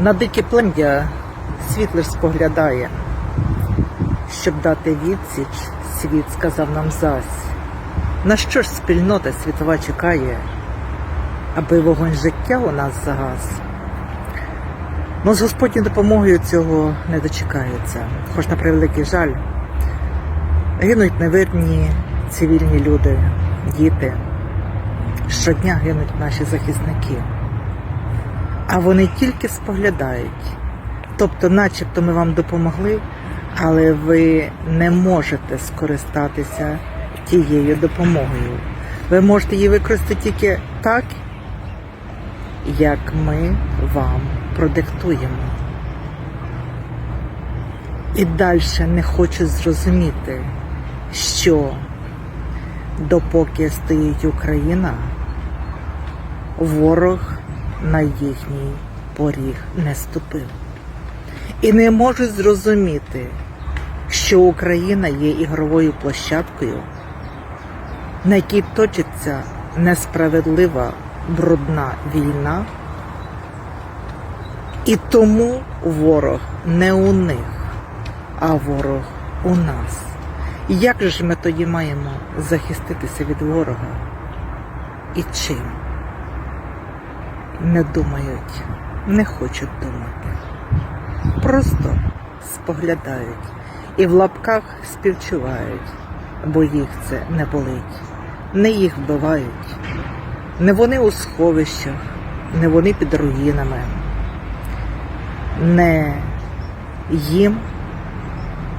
На дике плем'я світ лиш споглядає, щоб дати відсіч, світ сказав нам зась. На що ж спільнота світова чекає, аби вогонь життя у нас загас? Ну, з Господньою допомогою цього не дочекається, хоч на превеликий жаль, гинуть невинні цивільні люди, діти. Щодня гинуть наші захисники. А вони тільки споглядають. Тобто, начебто ми вам допомогли, але ви не можете скористатися тією допомогою. Ви можете її використати тільки так, як ми вам продиктуємо. І далі не хочу зрозуміти, що допоки стоїть Україна, ворог на їхній поріг не ступив. І не можуть зрозуміти, що Україна є ігровою площадкою, на якій точиться несправедлива брудна війна, і тому ворог не у них, а ворог у нас. Як же ж ми тоді маємо захиститися від ворога? І чим? Не думають, не хочуть думати. Просто споглядають і в лапках співчувають, бо їх це не болить. Не їх вбивають, не вони у сховищах, не вони під руїнами, не їм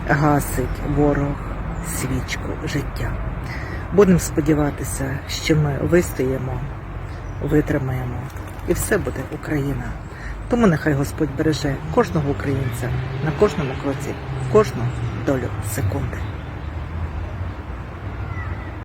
гасить ворог свічку життя. Будемо сподіватися, що ми вистоїмо, витримаємо, і все буде Україна. Тому нехай Господь береже кожного українця на кожному кроці, в кожну долю секунди.